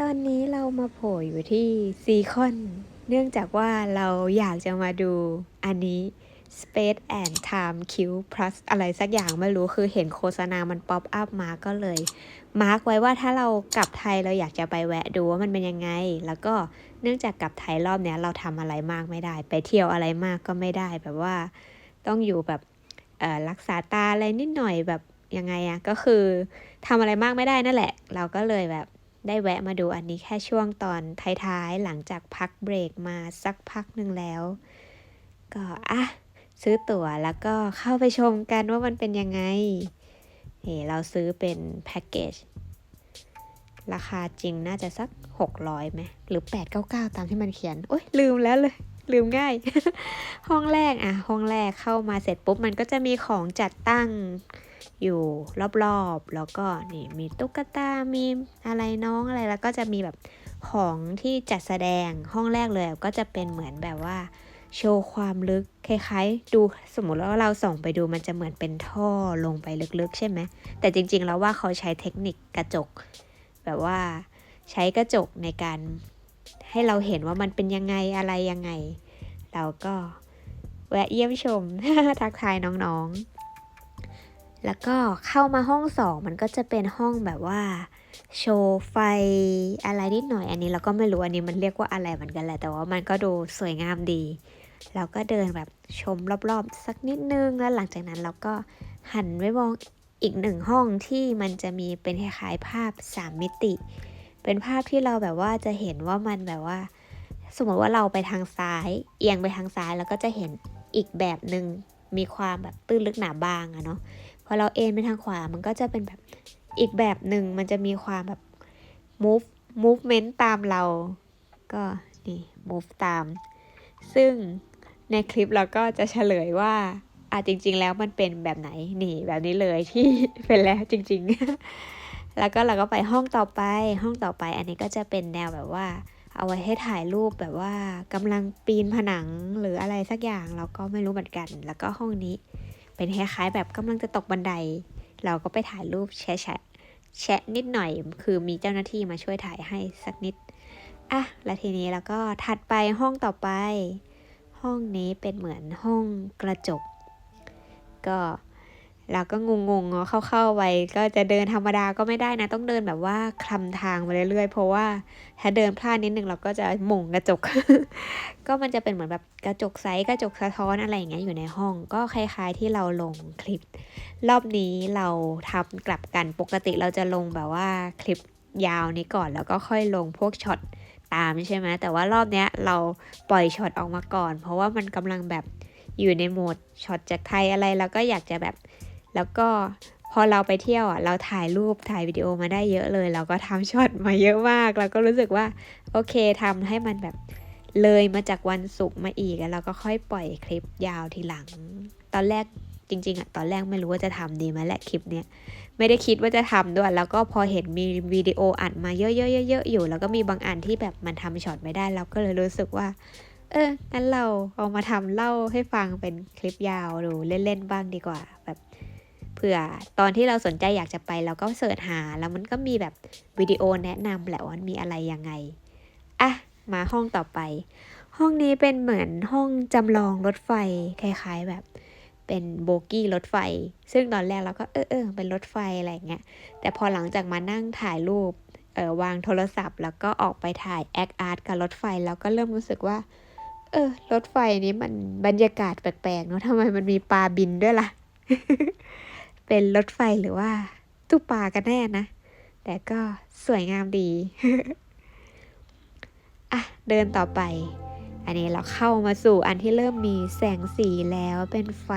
ตอนนี้เรามาโผล่อยู่ที่ซีคอน เนื่องจากว่าเราอยากจะมาดูอันนี้ Space and Time Q Plus อะไรสักอย่างไม่รู้คือเห็นโฆษณามันป๊อปอัพมาก็เลย มาร์กไว้ว่าถ้าเรากลับไทยเราอยากจะไปแวะดูว่ามันเป็นยังไง แล้วก็เนื่องจากกลับไทยรอบเนี้ยเราทำอะไรมากไม่ได้ ไปเที่ยวอะไรมากก็ไม่ได้แบบว่า ต้องอยู่แบบรักษาตาอะไรนิดหน่อยแบบยังไงอะก็คือทำอะไรมากไม่ได้นั่นแหละ เราก็เลยแบบ ได้แวะมาดูอันนี้แค่ช่วงตอนท้ายๆ หลังจากพักเบรกมาสักพักหนึ่งแล้ว ก็อะซื้อตั๋วแล้วก็เข้าไปชมกันว่ามันเป็นยังไงเฮ้เราซื้อเป็นแพ็กเกจราคาจริงน่าจะสัก 600ไหมหรือ 899 ตามที่มันเขียน โอ๊ย ลืมแล้วเลย ลืมง่าย ห้องแรกอะห้องแรกเข้ามาเสร็จปุ๊บ มันก็จะมีของจัดตั้ง อยู่รอบๆ แล้วก็นี่มีตุ๊กตา มีอะไรน้องอะไร แล้วก็จะมีแบบของที่จัดแสดงห้องแรกเลยก็จะเป็นเหมือนแบบว่าโชว์ความลึกคล้ายๆ ดูสมมติว่าเราส่องไปดูมันจะเหมือนเป็นท่อลงไปลึกๆ ใช่ไหมแต่จริงๆ แล้วว่าเขาใช้เทคนิคกระจก แบบว่าใช้กระจกในการให้เราเห็นว่ามันเป็นยังไงอะไรยังไง เราก็แวะเยี่ยมชมทักทายน้องๆ แล้วก็เข้ามาห้องสองมันก็จะเป็นห้องแบบว่า โชว์ไฟอะไรนิดหน่อย อันนี้เราก็ไม่รู้อันนี้มันเรียกว่าอะไรเหมือนกันแหละ แต่ว่ามันก็ดูสวยงามดี เราก็เดินแบบชมรอบๆ สักนิดนึง แล้วหลังจากนั้นเราก็หันไปมองอีกหนึ่งห้องที่มันจะมีเป็นคล้ายๆภาพสามมิติ เป็นภาพที่เราแบบว่าจะเห็นว่ามันแบบว่า สมมติว่าเราไปทางซ้าย เอียงไปทางซ้ายแล้วก็จะเห็นอีกแบบหนึ่งมีความแบบตื้นลึกหนาบางอะเนาะ พอเราเอ็นไปทางขวามันก็จะเป็นแบบอีกแบบหนึ่งมันจะมีความแบบ move movement ตามเรา ก็นี่ move ตาม ซึ่งในคลิปเราก็จะเฉลยว่าอะจริง ๆ แล้วมันเป็นแบบไหนนี่แบบนี้เลยที่เป็นแล้วจริง ๆ แล้วก็เราก็ไปห้องต่อไปห้องต่อไป อันนี้ก็จะเป็นแนวแบบว่า เอาไว้ให้ถ่ายรูปแบบว่ากำลังปีนผนังหรืออะไรสักอย่างเราก็ไม่รู้เหมือนกัน แล้วก็ห้องนี้ เป็นคล้ายๆแบบกำลังจะตกบันได เราก็ไปถ่ายรูปแชะแชะแชะนิดหน่อย คือมีเจ้าหน้าที่มาช่วยถ่ายให้สักนิดอะแล้วทีนี้เราก็ถัดไปห้องต่อไป ห้องนี้เป็นเหมือนห้องกระจก ก็ เราก็งงๆเนาะเข้าๆไปก็จะเดินธรรมดาก็ไม่ได้นะ ต้องเดินแบบว่าคลำทางไปเรื่อยๆ เพราะว่าถ้าเดินพลาดนิดนึงเราก็จะหม่งกระจก ก็มันจะเป็นเหมือนแบบกระจกใสกระจกสะท้อนอะไรอย่างเงี้ยอยู่ในห้อง ก็คล้ายๆที่เราลงคลิป รอบนี้เราทำกลับกันปกติเราจะลงแบบว่าคลิปยาวนี้ก่อนแล้วก็ค่อยลงพวกช็อตตามใช่ไหมแต่ว่ารอบเนี้ยเราปล่อยช็อตออกมาก่อน เพราะว่ามันกำลังแบบอยู่ในโหมดช็อตจากไทยอะไรแล้วก็อยากจะแบบ แล้วก็พอเราไปเที่ยวอะเราถ่ายรูปถ่ายวิดีโอมาได้เยอะเลย เราก็ทำช็อตมาเยอะมาก เราก็รู้สึกว่าโอเคทำให้มันแบบเลยมาจากวันศุกร์มาอีกแล้วเราก็ค่อยปล่อยคลิปยาวทีหลัง ตอนแรกจริงๆอะตอนแรกไม่รู้ว่าจะทำดีไหมแหละคลิปเนี้ยไม่ได้คิดว่าจะทำด้วย แล้วก็พอเห็นมีวิดีโออัดมาเยอะๆๆอยู่ แล้วก็มีบางอันที่แบบมันทำช็อตไม่ได้เราก็เลยรู้สึกว่า เอองั้นเราเอามาทำเล่าให้ฟังเป็นคลิปยาวดูเล่นๆบ้างดีกว่า แบบ ผื่อตอนที่เราสนใจอยากจะไปเราก็เสิร์ชหา แล้วมันก็มีแบบวิดีโอแนะนำแหละว่ามีอะไรยังไงอะมาห้องต่อไป ห้องนี้เป็นเหมือนห้องจำลองรถไฟคล้าย ๆแบบเป็นโบกี้รถไฟ ซึ่งตอนแรกเราก็เออเออเป็นรถไฟอะไรเงี้ย แต่พอหลังจากมานั่งถ่ายรูปเออวางโทรศัพท์ แล้วก็ออกไปถ่ายแอคอาร์ตกับรถไฟ แล้วก็เริ่มรู้สึกว่า เออ รถไฟนี้มันบรรยากาศแปลกๆเนาะทำไมมันมีปลาบินด้วยล่ะ เป็นรถไฟหรือว่าตู้ปลากันแน่นะ แต่ก็สวยงามดี อะ เดินต่อไป อันนี้เราเข้ามาสู่อันที่เริ่มมีแสงสีแล้วเป็นไฟ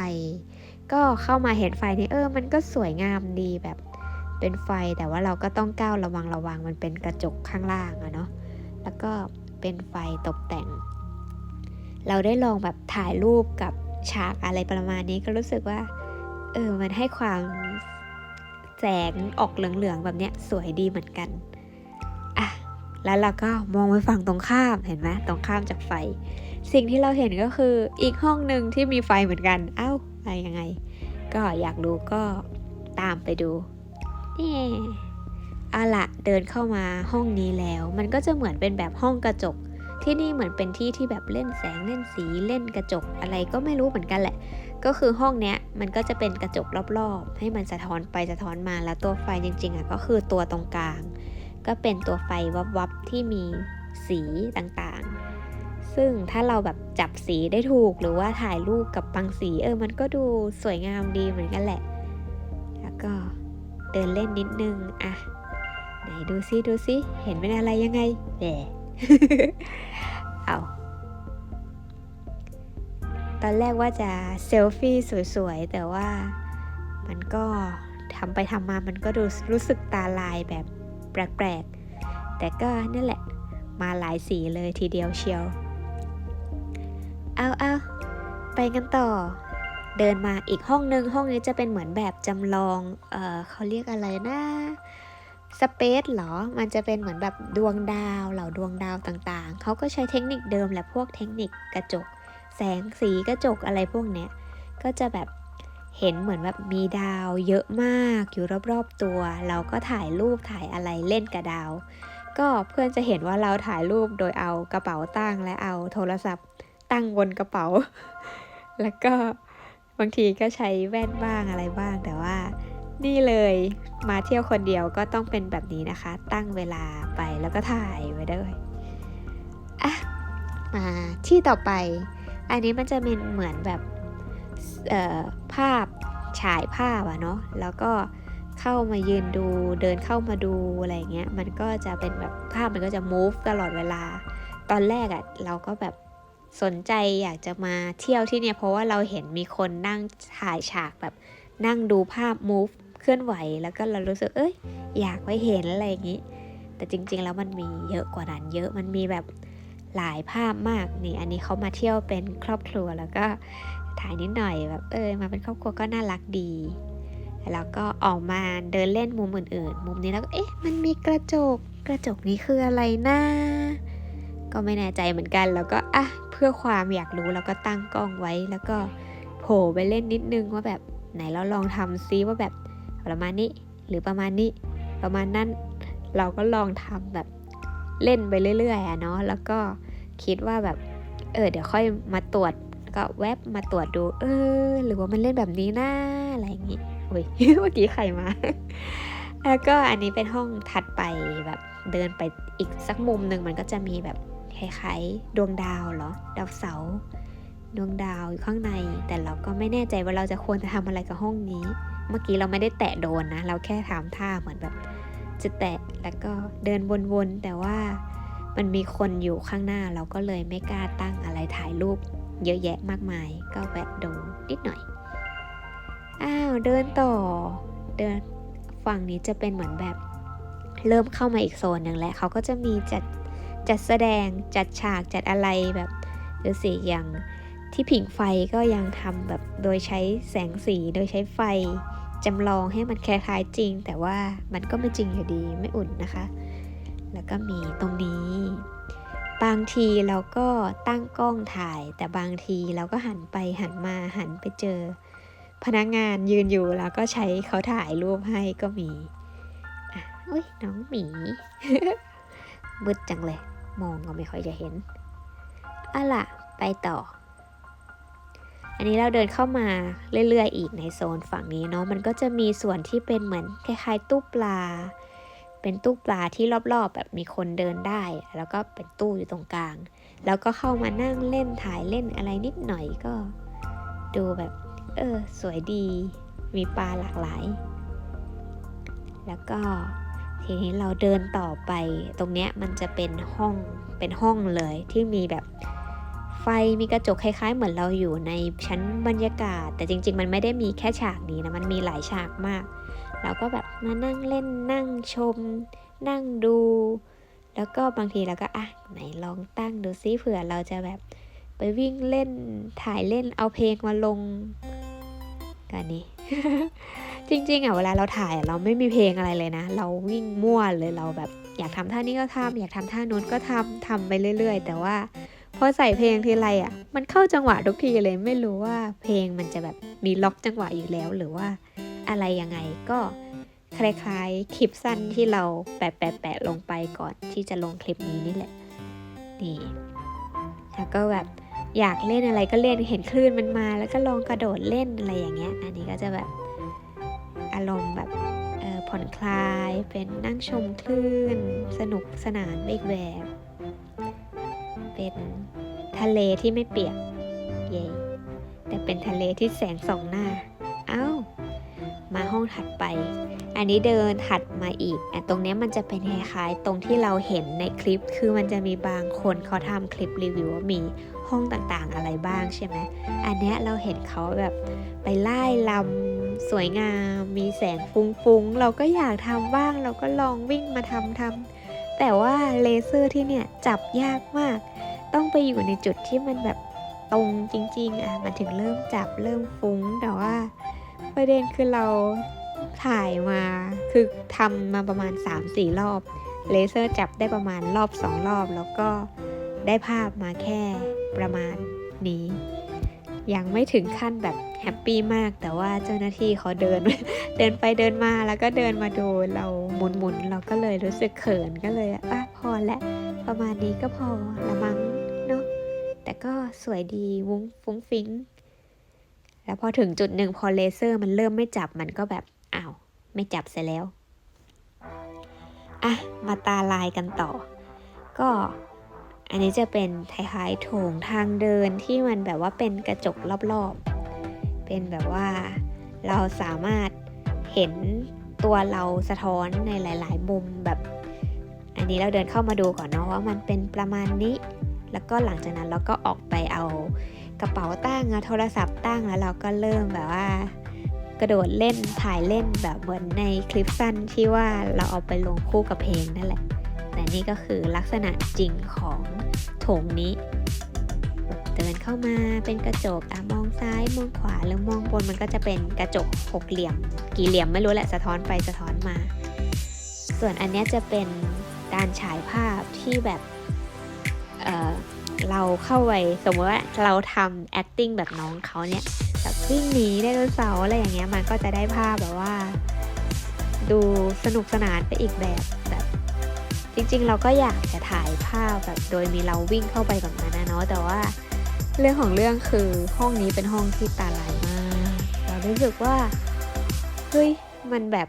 ก็เข้ามาเห็นไฟนี่เออ มันก็สวยงามดีแบบเป็นไฟแต่ว่าเราก็ต้องก้าวระวังระวังมันเป็นกระจกข้างล่างอะเนาะแล้วก็เป็นไฟตกแต่ง เราได้ลองแบบถ่ายรูปกับฉากอะไรประมาณนี้ก็รู้สึกว่า เออ มันให้ความแสงออกเหลืองๆแบบเนี้ยสวยดีเหมือนกันอะแล้วเราก็มองไปฝั่งตรงข้ามเห็นไหมตรงข้ามจากไฟ สิ่งที่เราเห็นก็คืออีกห้องหนึ่งที่มีไฟเหมือนกันเอ้าอะไรยังไง ก็อยากดูก็ตามไปดูนี่เอาละเดินเข้ามาห้องนี้แล้ว มันก็จะเหมือนเป็นแบบห้องกระจก ที่นี่เหมือนเป็นที่ที่แบบเล่นแสงเล่นสีเล่นกระจกอะไรก็ไม่รู้เหมือนกันแหละ ก็คือห้องเนี้ยมันก็จะเป็นกระจกรอบๆ ให้มันสะท้อนไปสะท้อนมาแล้วตัวไฟจริงๆอะก็คือตัวตรงกลาง ก็เป็นตัวไฟวับๆที่มีสีต่างๆ ซึ่งถ้าเราแบบจับสีได้ถูกหรือว่าถ่ายรูปกับบางสีเออมันก็ดูสวยงามดีเหมือนกันแหละ แล้วก็เดินเล่นนิดนึงอะไหนดูซิดูซิเห็นเป็นอะไรยังไงแหม เอาตอนแรกว่าจะเซลฟี่สวยๆ แต่ว่ามันก็ทำไปทำมามันก็ดูรู้สึกตาลายแบบแปลกๆ แต่ก็นั่นแหละ มาหลายสีเลยทีเดียวเชียว เอาเอาไปกันต่อ เดินมาอีกห้องนึง ห้องนี้จะเป็นเหมือนแบบจำลอง เออเขาเรียกอะไรนะ สเปซเหรอ มันจะเป็นเหมือนแบบดวงดาวเหล่าดวงดาวต่างๆ เขาก็ใช้เทคนิคเดิมแหละพวกเทคนิคกระจก แสงสีกระจกอะไรพวกเนี้ย ก็จะแบบเห็นเหมือนแบบมีดาวเยอะมากอยู่รอบๆตัว เราก็ถ่ายรูปถ่ายอะไรเล่นกับดาว ก็เพื่อนจะเห็นว่าเราถ่ายรูปโดยเอากระเป๋าตั้งและเอาโทรศัพท์ตั้งบนกระเป๋า แล้วก็บางทีก็ใช้แว่นบ้างอะไรบ้างแต่ว่า นี่เลยมาเที่ยวคนเดียวก็ต้องเป็นแบบนี้นะคะ ตั้งเวลาไปแล้วก็ถ่ายไว้ด้วยอะมาที่ต่อไป อันนี้มันจะเป็นเหมือนแบบเอ่อภาพฉายภาพอะเนาะแล้วก็เข้ามายืนดูเดินเข้ามาดูอะไรเงี้ยมันก็จะเป็นแบบภาพมันก็จะ move ตลอดเวลา ตอนแรกอะเราก็แบบสนใจอยากจะมาเที่ยวที่เนี่ยเพราะว่าเราเห็นมีคนนั่งถ่ายฉากแบบนั่งดูภาพ move ลื่อนไหวแล้วก็เรารู้สึกเอ้ยอยากไปเห็นอะไรอย่างนี้ แต่จริง ๆ แล้วมันมีเยอะกว่านั้นเยอะมันมีแบบหลายภาพมากนี่ อันนี้เขามาเที่ยวเป็นครอบครัวแล้วก็ถ่ายนิดหน่อยแบบเออมาเป็นครอบครัวก็น่ารักดีแล้วก็ออกมาเดินเล่นมุมอื่นๆ มุมนี้แล้วก็เอ๊ะมันมีกระจกกระจกนี้คืออะไรนะก็ไม่แน่ใจเหมือนกัน แล้วก็อะเพื่อความอยากรู้แล้วก็ตั้งกล้องไว้แล้วก็โผล่ไปเล่นนิดนึงว่าแบบไหนเราลองทำซิว่าแบบ ประมาณนี้หรือประมาณนี้ ประมาณนั้น เราก็ลองทำแบบเล่นไปเรื่อยๆอะเนาะแล้วก็คิดว่าแบบเออเดี๋ยวค่อยมาตรวจก็แวบมาตรวจดู เออ หรือว่ามันเล่นแบบนี้นะอะไรอย่างงี้อุ้ยเมื่อกี้ใครมา แล้วก็อันนี้เป็นห้องถัดไปแบบเดินไปอีกสักมุมหนึ่งมันก็จะมีแบบคล้ายๆดวงดาวเหรอดาวเสาดวงดาวอยู่ข้างใน แต่เราก็ไม่แน่ใจว่าเราจะควรจะทำอะไรกับห้องนี้ เมื่อกี้เราไม่ได้แตะโดนนะ เราแค่ทำท่าเหมือนแบบ จะแตะแล้วก็เดินวนๆแต่ว่ามันมีคนอยู่ข้างหน้าเราก็เลยไม่กล้าตั้งอะไรถ่ายรูป เยอะแยะมากมาย ก็แวะดูนิดหน่อย อ้าวเดินต่อ เดินฝั่งนี้จะเป็นเหมือนแบบเริ่มเข้ามาอีกโซนหนึ่งแล้วเขาก็จะมีจัดจัดแสดงจัดฉากจัดอะไรแบบดูสิอย่างที่ผิงไฟก็ยังทำแบบโดยใช้แสงสีโดยใช้ไฟ จำลองให้มันคล้ายๆจริง แต่ว่ามันก็ไม่จริงอยู่ดีไม่อุ่นนะคะ แล้วก็มีตรงนี้ บางทีเราก็ตั้งกล้องถ่าย แต่บางทีเราก็หันไปหันมาหันไปเจอ พนักงานยืนอยู่แล้วก็ใช้เขาถ่ายรูปให้ก็มีอุ้ยน้องหมีมืดจังเลย มองก็ไม่ค่อยจะเห็นอะล่ะ ไปต่อ อันนี้เราเดินเข้ามาเรื่อยๆ อีกในโซนฝั่งนี้เนาะมันก็จะมีส่วนที่เป็นเหมือนคล้ายๆตู้ปลา เป็นตู้ปลาที่รอบๆ แบบมีคนเดินได้ แล้วก็เป็นตู้อยู่ตรงกลาง แล้วก็เข้ามานั่งเล่นถ่ายเล่นอะไรนิดหน่อยก็ ดูแบบ เออ สวยดี มีปลาหลากหลาย แล้วก็ทีนี้เราเดินต่อไปตรงเนี้ยมันจะเป็นห้องเป็นห้องเลยที่มีแบบ ฟมีกระจกคล้ายๆ เหมือนเราอยู่ในชั้นบรรยากาศ แต่จริง ๆ มันไม่ได้มีแค่ฉากนี้นะ มันมีหลายฉากมาก เราก็แบบมานั่งเล่นนั่งชม นั่งดู แล้วก็บางทีเราก็อะไหนลองตั้งดูซิเผื่อเราจะแบบไปวิ่งเล่นถ่ายเล่นเอาเพลงมาลงกันนี้จริงๆอะเวลาเราถ่ายเราไม่มีเพลงอะไรเลยนะ เราวิ่งมั่วเลยเราแบบ อยากทำท่านี้ก็ทำอยากทำท่านู้นก็ทำทำไปเรื่อย ๆ แต่ว่า พอใส่เพลงทีไรอะ มันเข้าจังหวะทุกทีเลยไม่รู้ว่าเพลงมันจะแบบมีล็อกจังหวะอยู่แล้วหรือว่าอะไรยังไงก็คล้ายๆคลิปสั้นที่เราแปะแปะแปะลงไปก่อนที่จะลงคลิปนี้นี่แหละนี่แล้วก็แบบอยากเล่นอะไรก็เล่นเห็นคลื่นมันมา แล้วก็ลองกระโดดเล่นอะไรอย่างเงี้ย อันนี้ก็จะแบบอารมณ์แบบผ่อนคลายเป็นนั่งชมคลื่น สนุกสนานอีกแบบ เป็นทะเลที่ไม่เปียก เย้แต่เป็นทะเลที่แสงส่องหน้า เอ้า มาห้องถัดไป อันนี้เดินถัดมาอีกอะตรงนี้มันจะเป็นคล้ายๆตรงที่เราเห็นในคลิป คือมันจะมีบางคนเขาทำคลิปรีวิวว่ามีห้องต่างๆอะไรบ้างใช่ไหม อันเนี้ยเราเห็นเขาแบบไปไล่ลำสวยงาม มีแสงฟุ้งๆ เราก็อยากทำบ้าง เราก็ลองวิ่งมาทำทำ แต่ว่าเลเซอร์ที่เนี่ยจับยากมาก ต้องไปอยู่ในจุดที่มันแบบตรงจริง ๆอะมันถึงเริ่มจับเริ่มฟุ้งแต่ว่า ประเด็นคือเราถ่ายมาคือทำมาประมาณ 3-4 รอบ เลเซอร์จับได้ประมาณรอบ 2 รอบ แล้วก็ได้ภาพมาแค่ประมาณนี้ ยังไม่ถึงขั้นแบบแฮปปี้มาก แต่ว่าเจ้าหน้าที่เขาเดิน เดินไปเดินมาแล้วก็เดินมาดูเราหมุนๆเราก็เลยรู้สึกเขินก็เลยอะพอและ ประมาณนี้ก็พอละมั้งเนาะแต่ก็สวยดีวุ้งฟุ้งฟิ้งแล้วพอถึงจุดหนึ่งพอเลเซอร์มันเริ่มไม่จับมันก็แบบอ้าวไม่จับเสียแล้วอะมาตาลายกันต่อ ก็ อันนี้จะเป็นคล้ายๆโถงทางเดินที่มันแบบว่าเป็นกระจกรอบๆ เป็นแบบว่าเราสามารถเห็นตัวเราสะท้อนในหลาย ๆ มุมแบบ อันนี้เราเดินเข้ามาดูก่อนเนาะว่ามันเป็นประมาณนี้ แล้วก็หลังจากนั้นเราก็ออกไปเอากระเป๋าตั้งโทรศัพท์ตั้งแล้วเราก็เริ่มแบบว่ากระโดดเล่นถ่ายเล่นแบบเหมือนในคลิปสั้นที่ว่าเราเอาไปลงคู่กับเพลงนั่นแหละ แต่นี่ก็คือลักษณะจริงของ ถงนี้ เดินเข้ามาเป็นกระจกอะมองซ้ายมองขวาหรือมองบนมันก็จะเป็นกระจกหกเหลี่ยม กี่เหลี่ยมไม่รู้แหละสะท้อนไปสะท้อนมา ส่วนอันนี้จะเป็นการฉายภาพที่แบบเเราเข้าไปสมมติว่าเราทำ acting แบบน้องเขาเนี่ยแบบวิ่งหนีไดโนเสาร์อะไรอย่างเงี้ยมันก็จะได้ภาพแบบว่า ดูสนุกสนานไปอีกแบบแบบ จริงๆ เราก็อยากจะถ่ายภาพแบบโดยมีเราวิ่งเข้าไปแบบนั้นนะเนาะแต่ว่าเรื่องของเรื่องคือห้องนี้เป็นห้องที่ตาลายมาก เรารู้สึกว่าเฮ้ยมันแบบ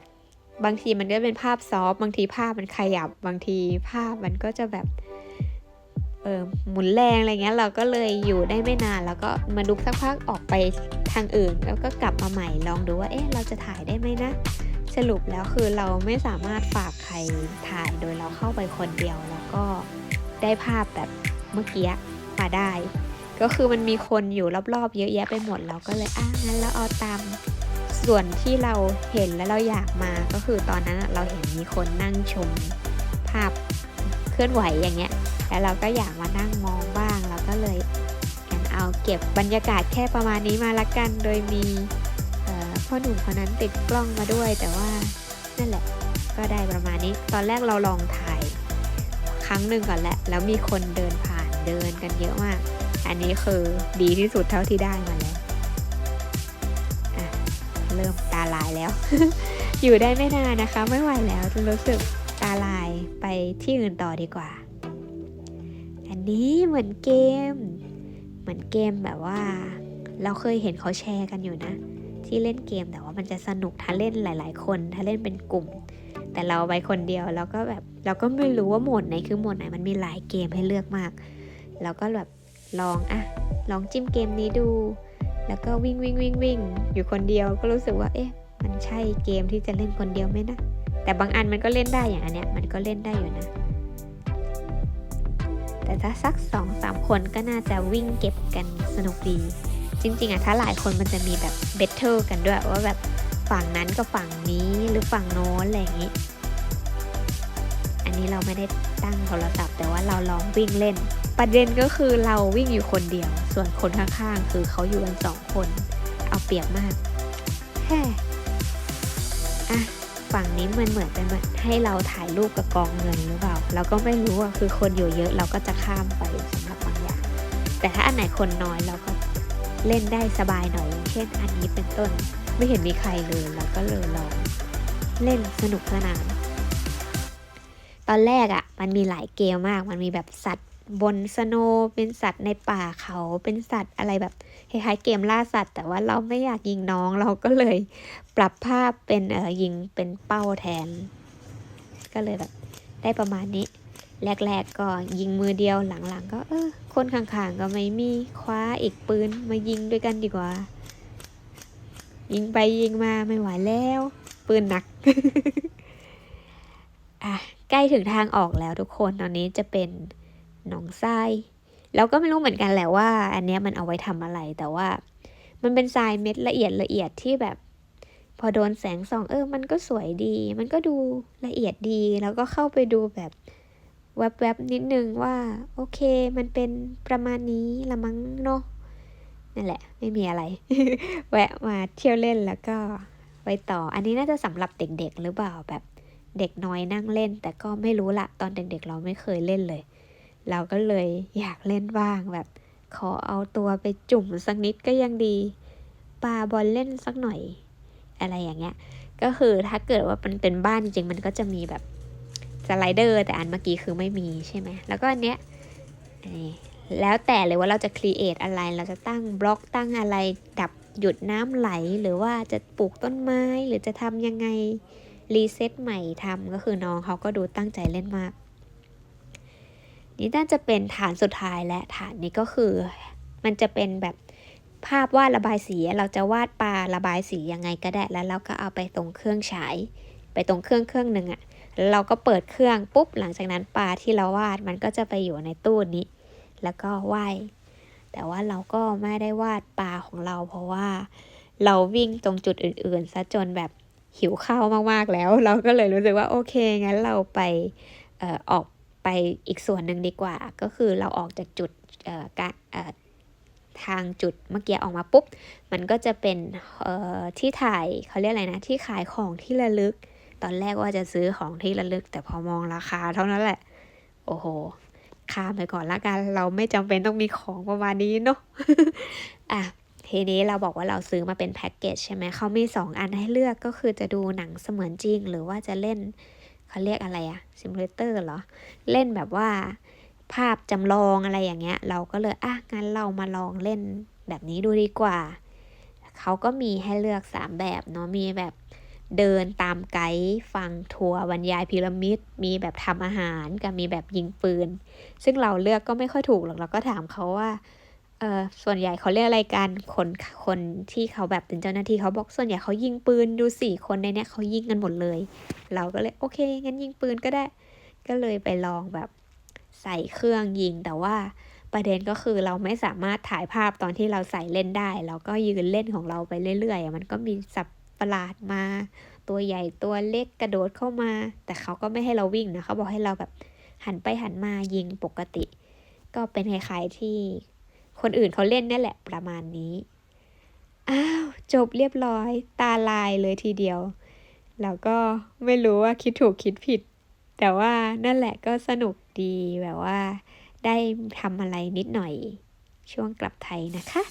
บางทีมันก็เป็นภาพซอฟบางทีภาพมันขยับบางทีภาพมันก็จะแบบเออหมุนแรงอะไรเงี้ยเราก็เลยอยู่ได้ไม่นานแล้วก็มาดูสักพักออกไปทางอื่น แล้วก็กลับมาใหม่ลองดูว่าเอ๊ะเราจะถ่ายได้ไหมนะ สรุปแล้วคือเราไม่สามารถฝากใครถ่ายโดยเราเข้าไปคนเดียวแล้วก็ได้ภาพแบบเมื่อกี้มาได้ ก็คือมันมีคนอยู่รอบๆ เยอะแยะไปหมดเราก็เลยอะงั้นเราเอาตามส่วนที่เราเห็นแล้วเราอยากมาก็คือตอนนั้นเราเห็นมีคนนั่งชมภาพเคลื่อนไหวอย่างเงี้ยแล้วเราก็อยากมานั่งมองบ้างเราก็เลยงั้นเอาเก็บบรรยากาศแค่ประมาณนี้มาละกันโดยมี พ่อหนุ่มคนนั้นติดกล้องมาด้วย แต่ว่านั่นแหละ ก็ได้ประมาณนี้ ตอนแรกเราลองถ่าย ครั้งหนึ่งก่อนแหละ แล้วมีคนเดินผ่านเดินกันเยอะมาก อันนี้คือดีที่สุดเท่าที่ได้มาแล้วอะเริ่มตาลายแล้ว อยู่ได้ไม่นานนะคะ ไม่ไหวแล้วรู้สึกตาลายไปที่อื่นต่อดีกว่า อันนี้เหมือนเกม เหมือนเกมแบบว่า เราเคยเห็นเขาแชร์กันอยู่นะ ที่เล่นเกมแต่ว่ามันจะสนุกถ้าเล่นหลาย ๆ คน ถ้าเล่นเป็นกลุ่ม แต่เราไปคนเดียวเราก็แบบเราก็ไม่รู้ว่าโหมดไหนคือโหมดไหนมันมีหลายเกมให้เลือกมากเราก็แบบลองอะลองจิ้มเกมนี้ดู แล้วก็วิ่งวิ่งวิ่งวิ่งอยู่คนเดียวก็รู้สึกว่าเอ๊ะมันใช่เกมที่จะเล่นคนเดียวไหมนะแต่บางอันมันก็เล่นได้อย่างอันเนี้ยมันก็เล่นได้อยู่นะ แต่ถ้าสักสองสามคนก็น่าจะวิ่งเก็บกันสนุกดี จริงๆอะถ้าหลายคนมันจะมีแบบเบทเทิลกันด้วยว่าแบบฝั่งนั้นกับฝั่งนี้หรือฝั่งโน้นอะไรอย่างนี้ อันนี้เราไม่ได้ตั้งโทรศัพท์ แต่ว่าเราลองวิ่งเล่น ประเด็นก็คือเราวิ่งอยู่คนเดียว ส่วนคนข้างๆ คือเขาอยู่กันสองคน เอาเปรียบมากแฮ่อะฝั่งนี้มันเหมือนเป็นเหมือนให้เราถ่ายรูปกับกองเงินหรือเปล่า เราก็ไม่รู้อะคือคนอยู่เยอะเราก็จะข้ามไปสำหรับบางอย่าง แต่ถ้าอันไหนคนน้อยเราก็ เล่นได้สบายหน่อยอย่างเช่นอันนี้เป็นต้น ไม่เห็นมีใครเลยเราก็เลยลองเล่นสนุกสนาน ตอนแรกอะ่ะ มันมีหลายเกมมากมันมีแบบสัตว์บนสโนว์เป็นสัตว์ในป่าเขาเป็นสัตว์อะไรแบบคล้ายๆเกมล่าสัตว์ แต่ว่าเราไม่อยากยิงน้องเราก็เลยปรับภาพเป็นเออยิงเป็นเป้าแทน ก็เลยแบบได้ประมาณนี้ แรก ๆ ก็ยิงมือเดียวหลังๆ ก็เออคนข้างๆ ก็ไม่มีคว้าอีกปืนมายิงด้วยกันดีกว่า ยิงไปยิงมาไม่ไหวแล้ว ปืนหนักอะใกล้ถึงทางออกแล้วทุกคนตอนนี้จะเป็นหนองทรายเราก็ไม่รู้เหมือนกันแหละว่า อันเนี้ยมันเอาไว้ทำอะไรแต่ว่า มันเป็นทรายเม็ดละเอียดละเอียดที่แบบ พอโดนแสงส่องเออ มันก็สวยดี มันก็ดูละเอียดดีแล้วก็เข้าไปดูแบบ แวบๆนิดนึงว่า โอเค มันเป็นประมาณนี้ละมั้งเนาะนั่นแหละ ไม่มีอะไร แวะมาเที่ยวเล่นแล้วก็ไปต่อ อันนี้น่าจะสำหรับเด็กๆหรือเปล่าแบบเด็กน้อยนั่งเล่น แต่ก็ไม่รู้ละตอนเด็กๆเราไม่เคยเล่นเลย เราก็เลยอยากเล่นบ้างแบบ ขอเอาตัวไปจุ่มสักนิดก็ยังดีปาบอลเล่นสักหน่อย อะไรอย่างเงี้ย ก็คือถ้าเกิดว่ามันเป็นบ้านจริงๆ มันก็จะมีแบบ สไลเดอร์แต่อันเมื่อกี้คือไม่มีใช่ไหมแล้วก็อันเนี้ยแล้วแต่เลยว่าเราจะครีเอทอะไร เราจะตั้งบล็อกตั้งอะไรดับหยุดน้ำไหล หรือว่าจะปลูกต้นไม้หรือจะทำยังไงรีเซ็ตใหม่ทำก็คือน้องเขาก็ดูตั้งใจเล่นมาก นี่น่าจะเป็นฐานสุดท้ายและฐานนี้ก็คือ มันจะเป็นแบบภาพวาดระบายสีเราจะวาดปลาระบายสียังไงก็ได้แล้วเราก็เอาไปตรงเครื่องฉาย ไปตรงเครื่องเครื่องหนึ่งอะ แล้วเราก็เปิดเครื่องปุ๊บหลังจากนั้นปลาที่เราวาดมันก็จะไปอยู่ในตู้นี้ แล้วก็ว่ายแต่ว่าเราก็ไม่ได้วาดปลาของเรา เพราะว่าเราวิ่งตรงจุดอื่นๆซะจนแบบหิวข้าวมากๆแล้ว เราก็เลยรู้สึกว่าโอเคงั้นเราไปเอ่อออกไปอีกส่วนหนึ่งดีกว่า ก็คือเราออกจากจุดเอ่อกเอ่อทางจุดเมื่อกี้ออกมาปุ๊บ มันก็จะเป็นเอ่อที่ถ่ายเขาเรียกอะไรนะ ที่ขายของที่ระลึก ตอนแรกว่าจะซื้อของที่ระลึก แต่พอมองราคาเท่านั้นแหละ โอ้โหข้ามไปก่อนละกัน เราไม่จำเป็นต้องมีของประมาณนี้เนาะอะทีนี้เราบอกว่าเราซื้อมาเป็นแพ็กเกจใช่ไหมเขามีสองอันให้เลือกก็คือจะดูหนังเสมือนจริง หรือว่าจะเล่นเขาเรียกอะไรอะซิมูเลเตอร์เหรอ เล่นแบบว่าภาพจำลองอะไรอย่างเงี้ย เราก็เลยอะงั้นเรามาลองเล่นแบบนี้ดูดีกว่า เขาก็มีให้เลือกสามแบบเนาะมีแบบ เดินตามไกด์ฟังทัวร์บรรยายพีระมิด มีแบบทำอาหารกับมีแบบยิงปืน ซึ่งเราเลือกก็ไม่ค่อยถูกหรอกเราก็ถามเขาว่าเออส่วนใหญ่เขาเรียกอะไรกันคนคนที่เขาแบบเป็นเจ้าหน้าที่เขาบอกส่วนใหญ่เขายิงปืนดูสี่คนในเนี้ยเขายิงกันหมดเลย เราก็เลยโอเคงั้นยิงปืนก็ได้ ก็เลยไปลองแบบใส่เครื่องยิงแต่ว่าประเด็นก็คือเราไม่สามารถถ่ายภาพตอนที่เราใส่เล่นได้ เราก็ยืนเล่นของเราไปเรื่อยๆมันก็มีสับ ประหลาดมา ตัวใหญ่ตัวเล็กกระโดดเข้ามา แต่เขาก็ไม่ให้เราวิ่งนะเขาบอกให้เราแบบหันไปหันมายิงปกติ ก็เป็นคล้ายๆที่คนอื่นเขาเล่นนั่แหละประมาณนี้ อ้าว จบเรียบร้อย ตาลายเลยทีเดียว แล้วก็ไม่รู้ว่าคิดถูกคิดผิด แต่ว่านั่นแหละก็สนุกดีแบบว่า ได้ทำอะไรนิดหน่อยช่วงกลับไทยนะคะ